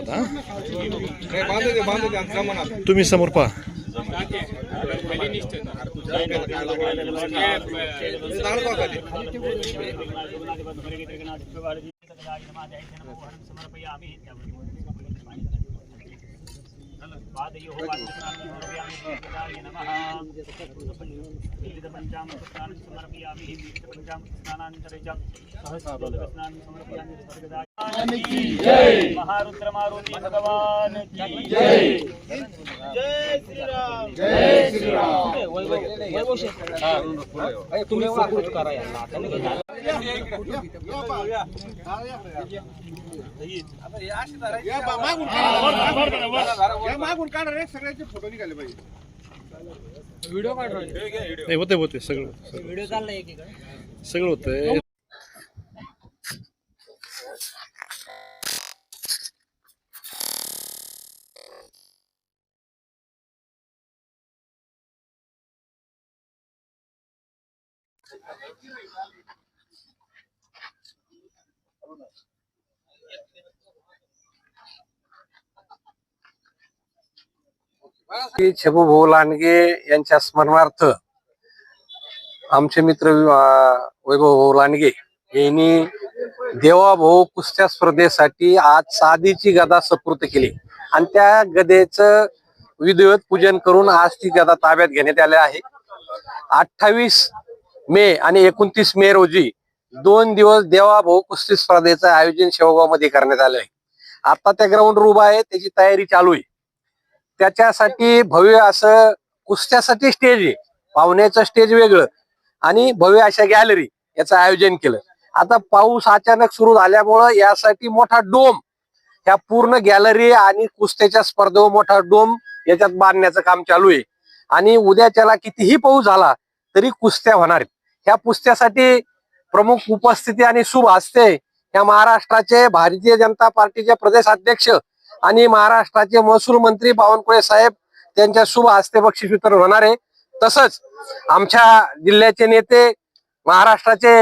आता नाही बांधू दे बांधू दे आता जमा ना तुम्ही समोर पहा चांगलं बघा ते. महारुद्र मारुती भगवान की जय। जय श्रीराम। जय श्रीराम। वैभव तुम्ही करा यांना. मागून काढा रे सगळ्यांचे फोटो निघाले पाहिजे नाही होते होते सगळं व्हिडिओ चाललाय सगळं होतंय. की छबूभाऊ लांडगे यांच्या स्मरणार्थ आमचे मित्र वैभव भाऊ लांडगे यांनी देवाभाऊ कुस्त्या स्पर्धेसाठी आज साधीची गदा सपूर्त केली. आणि त्या गदेचं विधिवत पूजन करून आज ती गदा ताब्यात घेण्यात आली आहे. अठ्ठावीस मे आणि एकोणतीस मे रोजी दोन दिवस देवाभाऊ कुस्ती स्पर्धेचं आयोजन शेवगावमध्ये करण्यात आलं आहे आता त्या ग्राउंड उभा आहे त्याची तयारी चालू आहे. त्याच्यासाठी भव्य असं कुस्त्यासाठी स्टेज आहे. पाहुण्याचं स्टेज वेगळं आणि भव्य अशा गॅलरी याचं आयोजन केलं. आता पाऊस अचानक सुरू झाल्यामुळं यासाठी मोठा डोम ह्या पूर्ण गॅलरी आणि कुस्त्याच्या स्पर्धेवर मोठा डोम याच्यात बांधण्याचं काम चालू आहे. आणि उद्याच्याला कितीही पाऊस झाला तरी कुस्त्या होणार ह्या कुस्त्यासाठी प्रमुख उपस्थिती आणि शुभ हस्ते या महाराष्ट्राचे भारतीय जनता पार्टीचे प्रदेश अध्यक्ष आणि महाराष्ट्राचे महसूल मंत्री बावनकुळे साहेब त्यांच्या शुभ हस्ते बक्षीस वितरण होणार आहे. तसंच आमच्या जिल्ह्याचे नेते महाराष्ट्राचे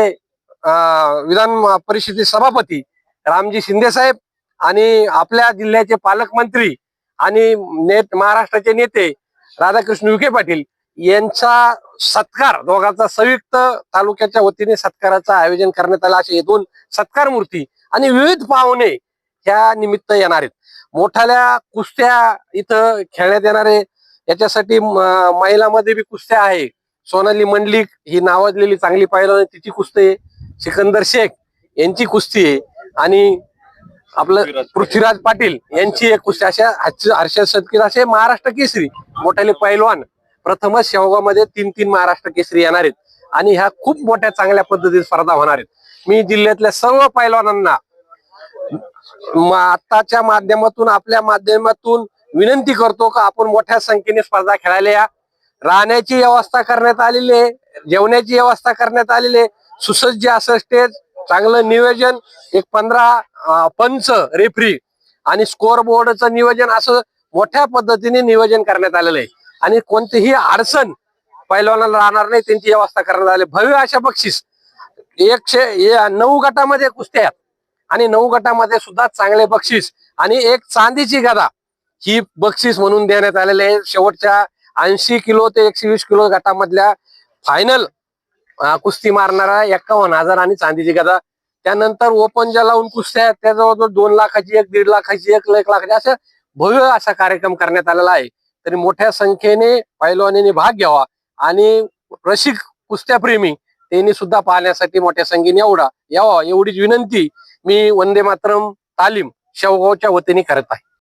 विधान परिषदेचे सभापती रामजी शिंदे साहेब आणि आपल्या जिल्ह्याचे पालकमंत्री आणि नेत महाराष्ट्राचे नेते राधाकृष्ण विखे पाटील यांचा सत्कार दोघांचा संयुक्त तालुक्याच्या वतीने सत्काराचं आयोजन करण्यात आलं. असे हे दोन सत्कार मूर्ती आणि विविध पाहुणे ह्या निमित्त येणार आहेत. मोठाल्या कुस्त्या इथं खेळण्यात येणारे याच्यासाठी महिलामध्ये बी कुस्त्या आहे. सोनाली मंडलिक ही नावाजलेली चांगली पाहिलं तिची कुस्ती आहे. सिकंदर शेख यांची कुस्ती आहे. आणि आपलं पृथ्वीराज पाटील. यांची एक कुस्ती अशा हर्ष- हर्षद सदकीर असे महाराष्ट्र केसरी मोठाले पैलवान. प्रथमच शेवगावमध्ये तीन तीन महाराष्ट्र केसरी येणार आहेत. आणि ह्या खूप मोठ्या चांगल्या पद्धतीने स्पर्धा होणार आहेत. मी जिल्ह्यातल्या सर्व पैलवानांना आताच्या आत्ताच्या माध्यमातून आपल्या माध्यमातून विनंती करतो का आपण मोठ्या संख्येने स्पर्धा खेळायला या. राहण्याची व्यवस्था करण्यात आलेली आहे जेवण्याची व्यवस्था करण्यात आलेली आहे. सुसज्ज असं स्टेज चांगलं नियोजन एक पंधरा पंच रेफरी आणि स्कोअर बोर्डचं नियोजन असं मोठ्या पद्धतीने नियोजन करण्यात आलेलं आहे. आणि कोणतीही अडचण पैलवानाला राहणार नाही त्यांची व्यवस्था करण्यात आली. भव्य अशा बक्षीस. एकशे नऊ गटामध्ये कुस्त्या आहेत. आणि नऊ गटामध्ये सुद्धा चांगले बक्षीस. आणि एक चांदीची गदा. ही बक्षीस म्हणून देण्यात आलेले आहे. शेवटच्या ऐंशी किलो ते एकशे वीस किलो गटामधल्या फायनल कुस्ती मारणारा एक्कावन्न हजार आणि चांदीची गदा. त्यानंतर ओपन ज्या लावून कुस्त्या आहेत त्या जवळजवळ दोन लाखाची एक दीड लाखाची एक एक लाखाची असं भव्य असा कार्यक्रम करण्यात आलेला आहे. तरी मोठ्या संख्येने पैलवानीने भाग घ्यावा. आणि रसिक कुस्त्याप्रेमी त्यांनी सुद्धा पाहण्यासाठी मोठ्या संख्येने एवढा यावा एवढीच विनंती मी वंदे मातरम तालीम शेवगावच्या वतीने करत आहे.